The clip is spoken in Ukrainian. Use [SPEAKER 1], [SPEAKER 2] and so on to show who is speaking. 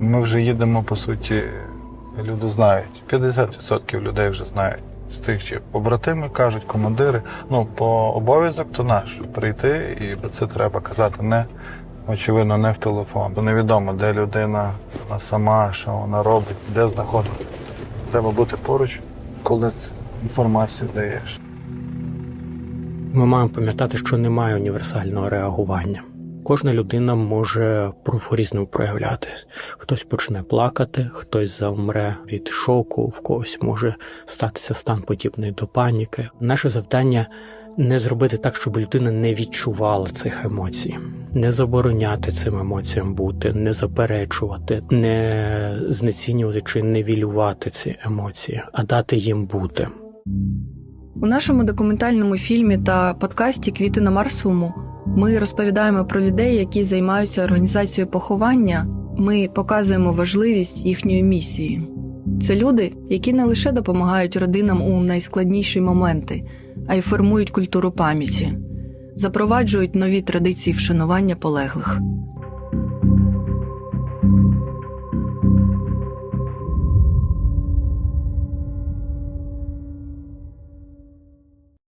[SPEAKER 1] Ми вже їдемо, по суті, люди знають. 50% людей вже знають. З тих, чи побратими кажуть, командири. Ну, по обов'язок то наш прийти, і це треба казати не очевидно, не в телефон. То невідомо, де людина вона сама, що вона робить, де знаходиться. Треба бути поруч, коли інформацію даєш.
[SPEAKER 2] Ми маємо пам'ятати, що немає універсального реагування. Кожна людина може по-різному проявлятись. Хтось почне плакати, хтось завмре від шоку, в когось може статися стан подібний до паніки. Наше завдання не зробити так, щоб людина не відчувала цих емоцій, не забороняти цим емоціям бути, не заперечувати, не знецінювати чи невілювати ці емоції, а дати їм бути.
[SPEAKER 3] У нашому документальному фільмі та подкасті Квіти на Марсуму ми розповідаємо про людей, які займаються організацією поховання. Ми показуємо важливість їхньої місії. Це люди, які не лише допомагають родинам у найскладніші моменти, а й формують культуру пам'яті, запроваджують нові традиції вшанування полеглих.